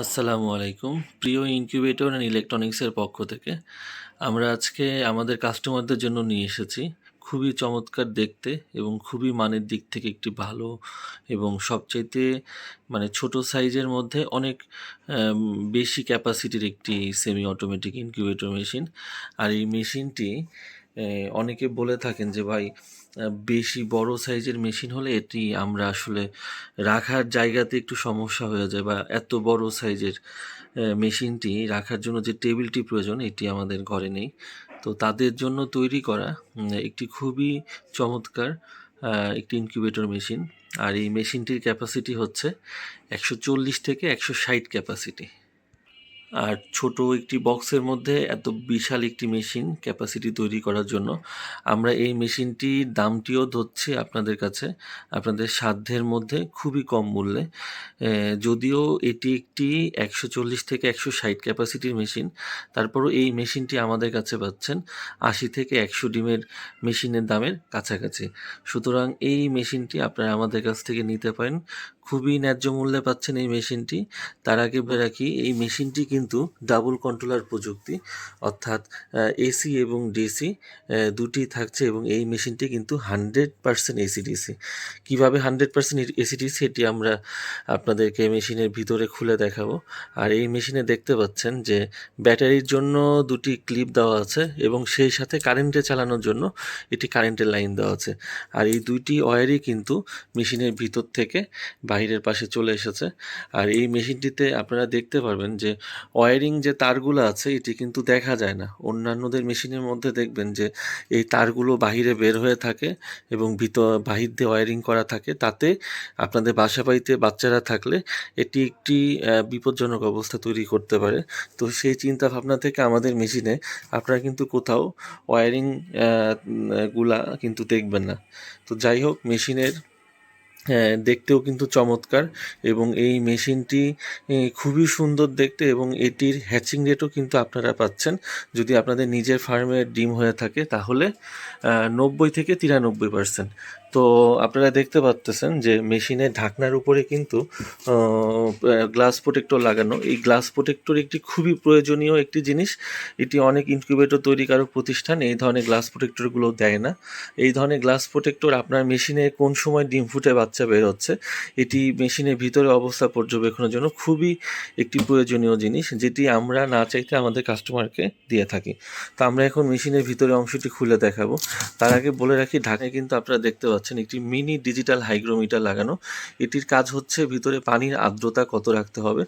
আসসালামু আলাইকুম। প্রিয় ইনকিউবেটর অ্যান্ড ইলেকট্রনিক্সের পক্ষ থেকে আমরা আজকে আমাদের কাস্টমারদের জন্য নিয়ে এসেছি খুবই চমৎকার দেখতে এবং খুবই মানের দিক থেকে একটি ভালো এবং সবচাইতে মানে ছোট সাইজের মধ্যে অনেক বেশি ক্যাপাসিটির একটি সেমি অটোমেটিক ইনকিউবেটর মেশিন আর এই মেশিনটি অনেকে বলে থাকেন যে, ভাই বেশি বড় সাইজের মেশিন হলে এটি আমরা আসলে রাখার জায়গাতে একটু সমস্যা হয়ে যায় বা এত বড় সাইজের মেশিনটি রাখার জন্য যে টেবিলটি প্রয়োজন এটি আমাদের ঘরে নেই। তো তাদের জন্য তৈরি করা একটি খুবই চমৎকার একটি ইনকিউবেটর মেশিন। আর এই মেশিনটির ক্যাপাসিটি হচ্ছে একশো চল্লিশ থেকে একশো ষাট ক্যাপাসিটি আর ছোট একটি বক্সের মধ্যে এত বিশাল একটি মেশিন ক্যাপাসিটি তৈরি করার জন্য আমরা এই মেশিনটির দামটিও ধরছি আপনাদের কাছে। আপনাদের সাধ্যের মধ্যে খুবই কম মূল্যে। যদিও এটি একটি একশো চল্লিশ থেকে একশো ষাট ক্যাপাসিটির মেশিন, তারপরও এই মেশিনটি আমাদের কাছে পাচ্ছেন আশি থেকে একশো ডিমের মেশিনের দামের কাছাকাছি। সুতরাং এই মেশিনটি আপনারা আমাদের কাছ থেকে নিতে পারেন। খুবই ন্যায্য মূল্যে পাচ্ছেন এই মেশিনটি। তার আগে রাখি, এই মেশিনটি কিন্তু ডাবল কন্ট্রোলার প্রযুক্তি, অর্থাৎ এসি এবং ডিসি দুটি থাকছে এবং এই মেশিনটি কিন্তু হান্ড্রেড পার্সেন্ট এসি ডিসি কীভাবে হান্ড্রেড পার্সেন্ট এসি ডিসি এটি আমরা আপনাদেরকে মেশিনের ভিতরে খুলে দেখাবো। আর এই মেশিনে দেখতে পাচ্ছেন যে ব্যাটারির জন্য দুটি ক্লিপ দেওয়া আছে এবং সেই সাথে কারেন্টে চালানোর জন্য এটি কারেন্টের লাইন দেওয়া আছে। আর এই দুইটি ওয়ারই কিন্তু মেশিনের ভিতর থেকে বাইরের পাশে চলে এসেছে। আর এই মেশিনটিতে আপনারা দেখতে পারবেন যে ওয়্যারিং যে তারগুলো আছে, এটি কিন্তু দেখা যায় না। অন্যান্যদের মেশিনের মধ্যে দেখবেন যে, এই তারগুলো বাহিরে বের হয়ে থাকে এবং ভিতর, বাহির দিয়ে ওয়ারিং করা থাকে। তাতে আপনাদের বাসা বাড়িতে বাচ্চারা থাকলে এটি একটি বিপজ্জনক অবস্থা তৈরি করতে পারে। তো সেই চিন্তা ভাবনা থেকে আমাদের মেশিনে আপনারা কিন্তু কোথাও ওয়ারিংগুলা কিন্তু দেখবেন না। তো যাই হোক, মেশিনের হ্যাঁ দেখতেও কিন্তু চমৎকার এবং এই মেশিনটি খুবই সুন্দর দেখতে এবং এটির হ্যাচিং রেটও কিন্তু আপনারা পাচ্ছেন। যদি আপনাদের নিজের ফার্মে ডিম হয়ে থাকে তাহলে নব্বই থেকে তিরানব্বই পার্সেন্ট। তো আপনারা দেখতে পাচ্তেছেন যে মেশিনের ঢাকনার উপরে কিন্তু গ্লাস প্রোটেক্টর লাগানো। এই গ্লাস প্রোটেক্টর একটি খুবই প্রয়োজনীয় একটি জিনিস। এটি অনেক ইনকিউবেটর, তৈরিকারক প্রতিষ্ঠান, এই ধরনের গ্লাস প্রোটেক্টরগুলো দেয় না। এই ধরনের গ্লাস প্রোটেক্টর আপনার মেশিনে কোন সময় ডিম ফুটে বাচ্চা বের হচ্ছে। এটি মেশিনের ভিতরে অবস্থা পর্যবেক্ষণের জন্য খুবই একটি প্রয়োজনীয় জিনিস, যেটি আমরা না চাইতে আমাদের কাস্টমারকে দিয়ে থাকি। তো আমরা এখন মেশিনের ভিতরে অংশটি খুলে দেখাবো। তার আগে বলে রাখি, ঢাকায় কিন্তু আপনারা দেখতে পাচ্ছেন একটি মিনি ডিজিটাল হাইগ্রোমিটার লাগানো। এটির কাজ হচ্ছে ভিতরে পানির আর্দ্রতা কত রাখতে হবে।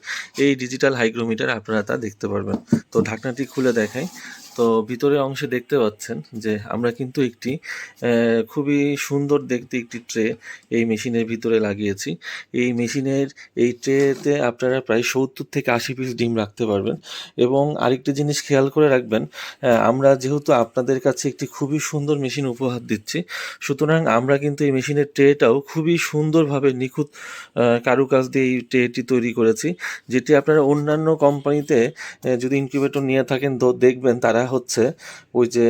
এই ডিজিটাল হাইগ্রোমিটার আপনারা তা দেখতে পারবেন। তো ঢাকনাটি খুলে দেখাই। তো ভিতরের অংশে দেখতে পাচ্ছেন যে আমরা কিন্তু একটি খুবই সুন্দর দেখতে একটি ট্রে এই মেশিনের ভিতরে লাগিয়েছি। এই মেশিনের এই ট্রেতে আপনারা প্রায় সত্তর থেকে আশি পিস ডিম রাখতে পারবেন। এবং আরেকটি জিনিস খেয়াল করে রাখবেন আমরা যেহেতু আপনাদের কাছে একটি খুবই সুন্দর মেশিন উপহার দিচ্ছি, সুতরাং আমরা কিন্তু এই মেশিনের ট্রেটাও খুবই সুন্দরভাবে নিখুঁত কারুকাজ দিয়ে এই ট্রেটি তৈরি করেছি। যেটি আপনারা অন্যান্য কোম্পানিতে যদি ইনকিউবেটর নিয়ে থাকেন দেখবেন তারা হচ্ছে ওই যে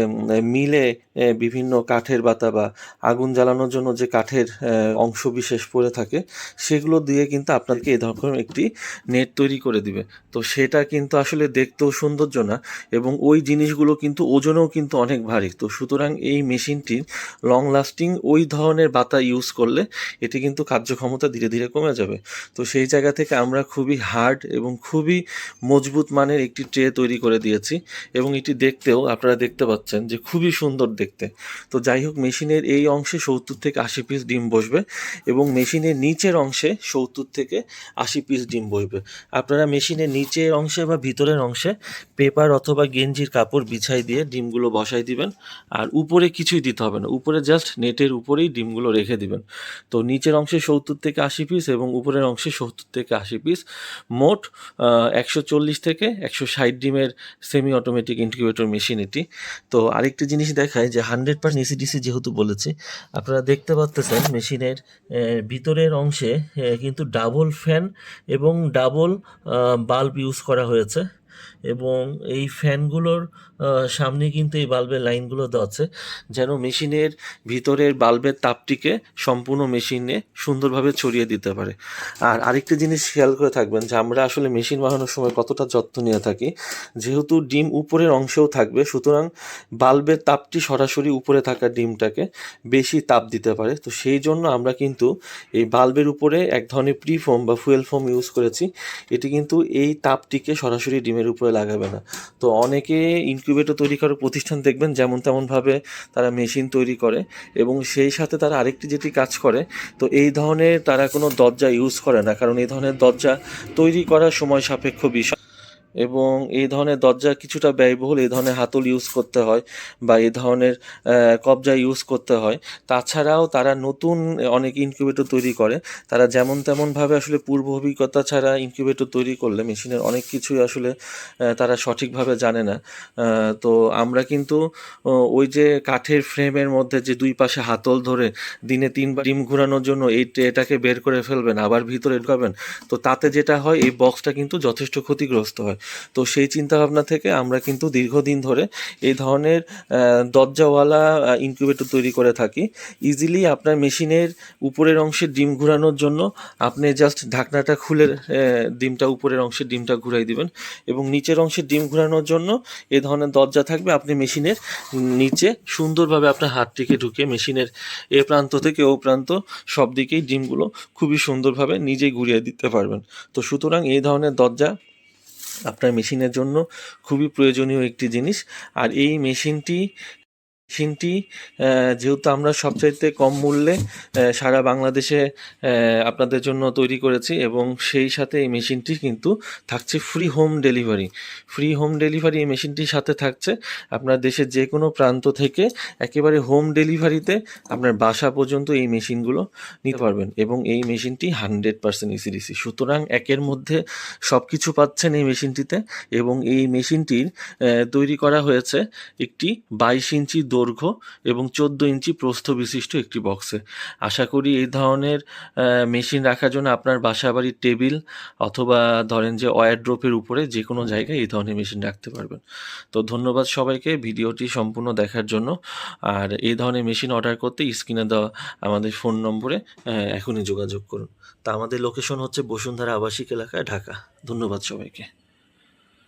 মিলে বিভিন্ন কাঠের বাতা বা আগুন জ্বালানোর জন্য যে কাঠের অংশ বিশেষ পড়ে থাকে, সেগুলো দিয়ে কিন্তু আপনাকে এই ধরনের একটি নেট তৈরি করে দিবে। তো সেটা কিন্তু আসলে দেখতেও সৌন্দর্য না এবং ওই জিনিসগুলো কিন্তু ওজনেও কিন্তু অনেক ভারী। তো সুতরাং এই মেশিনটির লং লাস্টিং ওই ধরনের বাতা ইউজ করলে এটি কিন্তু কার্যক্ষমতা ধীরে ধীরে কমে যাবে। তো সেই জায়গা থেকে আমরা খুবই হার্ড এবং খুবই মজবুত মানের একটি ট্রে তৈরি করে দিয়েছি এবং এটি দেখতেও আপনারা দেখতে পাচ্ছেন যে খুবই সুন্দর দেখতে। তো যাই হোক মেশিনের এই অংশে সত্তর থেকে আশি পিস ডিম বসবে এবং মেশিনের নিচের অংশে সত্তর থেকে আশি পিস ডিম বসবে। আপনারা মেশিনের নিচের অংশে বা ভিতরের অংশে পেপার অথবা গেঞ্জির কাপড় বিছাই দিয়ে ডিমগুলো বসাই দিবেন। আর উপরে কিছুই দিতে হবে না, উপরে জাস্ট নেটের উপরেই ডিমগুলো রেখে দিবেন। তো নিচের অংশে সত্তর থেকে আশি পিস এবং উপরের অংশে সত্তর থেকে আশি পিস মোট একশো চল্লিশ থেকে একশো ষাট ডিমের সেমি অটোমেটিক ইনকিউবেটর মেশিন এটি। তো আরেকটি জিনিস দেখায় যে হান্ড্রেড পার্সেন্ট এসিডিসি যেহেতু বলেছে, আপনারা দেখতে পাচ্ছেন মেশিনের ভিতরের অংশে কিন্তু ডাবল ফ্যান এবং ডাবল বাল্ব ইউজ করা হয়েছে। এবং এই ফ্যানগুলোর সামনে কিন্তু এই বাল্বের লাইনগুলো দেওয়া আছে, যেন মেশিনের ভিতরের বাল্বের তাপটিকে সম্পূর্ণ মেশিনে সুন্দরভাবে ছড়িয়ে দিতে পারে। আর আরেকটি জিনিস খেয়াল করে থাকবেন যে আমরা আসলে মেশিন বানানোর সময় কতটা যত্ন নিয়ে থাকি। যেহেতু ডিম উপরের অংশেও থাকবে, সুতরাং বাল্বের তাপটি সরাসরি উপরে থাকা ডিমটাকে বেশি তাপ দিতে পারে। তো সেই জন্য আমরা কিন্তু এই বাল্বের উপরে এক ধরনের প্রি ফোম বা ফুয়েল ফোম ইউজ করেছি। এটি কিন্তু এই তাপটিকে সরাসরি ডিমের উপরে লাগাবে না। তো অনেকে ইনকিউবেটর তৈরি করার প্রতিষ্ঠান দেখবেন, যেমন তেমনভাবে তারা মেশিন তৈরি করে এবং সেই সাথে তারা আরেকটি যেটি কাজ করে, তো এই ধরনের তারা কোনো দরজা ইউজ করে না। কারণ এই ধরনের দরজা তৈরি করার সময় সাপেক্ষ বিষয়। এবং এই ধরনের দরজা কিছুটা ব্যয়বহুল, এই ধরনের হাতল ইউজ করতে হয় বা এই ধরনের কবজা ইউজ করতে হয়। তাছাড়াও তারা নতুন অনেক ইনকিউবেটর তৈরি করে। তারা যেমন তেমনভাবে আসলে পূর্ব অভিজ্ঞতা ছাড়া ইনকিউবেটর তৈরি করলে মেশিনের অনেক কিছুই আসলে তারা সঠিকভাবে জানে না। তো আমরা কিন্তু ওই যে কাঠের ফ্রেমের মধ্যে যে দুই পাশে হাতল ধরে দিনে তিনবার ডিম ঘোরানোর জন্য এই ট্রেটাকে বের করে ফেলবেন, আবার ভিতরে ঢুকাবেন, তো তাতে যেটা হয় এই বক্সটা কিন্তু যথেষ্ট ক্ষতিগ্রস্ত হয়। তো সেই চিন্তাভাবনা থেকে আমরা কিন্তু দীর্ঘদিন ধরে এই ধরনের দরজাওয়ালা ইনকিউবেটর তৈরি করে থাকি। ইজিলি আপনার মেশিনের উপরের অংশে ডিম ঘুরানোর জন্য আপনি জাস্ট ঢাকনাটা খুলে ডিমটা উপরের অংশে ডিমটা ঘুরাই দিবেন এবং নিচের অংশে ডিম ঘুরানোর জন্য এ ধরনের দরজা থাকবে। আপনি মেশিনের নিচে সুন্দরভাবে আপনার হাতটিকে ঢুকে মেশিনের এ প্রান্ত থেকে ও প্রান্ত সব দিকেই ডিমগুলো খুবই সুন্দরভাবে নিজেই ঘুরিয়ে দিতে পারবেন। তো সুতরাং এই ধরনের দরজা আপনার মেশিনের জন্য খুবই প্রয়োজনীয় একটি জিনিস। আর এই মেশিনটি মেশিনটি যেহেতু আমরা সবচাইতে কম মূল্যে সারা বাংলাদেশে আপনাদের জন্য তৈরি করেছি এবং সেই সাথে এই মেশিনটি কিন্তু থাকছে free home delivery free home delivery এই মেশিনটির সাথে থাকছে আপনার দেশের যে কোনো প্রান্ত থেকে একেবারে হোম ডেলিভারিতে আপনার বাসা পর্যন্ত এই মেশিনগুলো নিতে পারবেন এবং এই মেশিনটি হান্ড্রেড পার্সেন্ট ইসিডিসি সুতরাং একের মধ্যে সব কিছু পাচ্ছেন এই মেশিনটিতে এবং এই মেশিনটির তৈরি করা হয়েছে একটি বাইশ ইঞ্চি দৈর্ঘ্য এবং চোদ্দ ইঞ্চি প্রস্থ বিশিষ্ট একটি বক্সে আশা করি এই ধরনের মেশিন রাখার জন্য আপনার বাসা বাড়ির টেবিল অথবা ধরেন যে ওয়ারড্রোপের উপরে যে কোনো জায়গায় এই ধরনের মেশিন রাখতে পারবেন। তো ধন্যবাদ সবাইকে, ভিডিওটি সম্পূর্ণ দেখার জন্য। আর এই ধরনের মেশিন অর্ডার করতে স্ক্রিনে দেওয়া আমাদের ফোন নম্বরে এখনই যোগাযোগ করুন। তা আমাদের লোকেশন হচ্ছে বসুন্ধরা আবাসিক এলাকা, ঢাকা। ধন্যবাদ সবাইকে।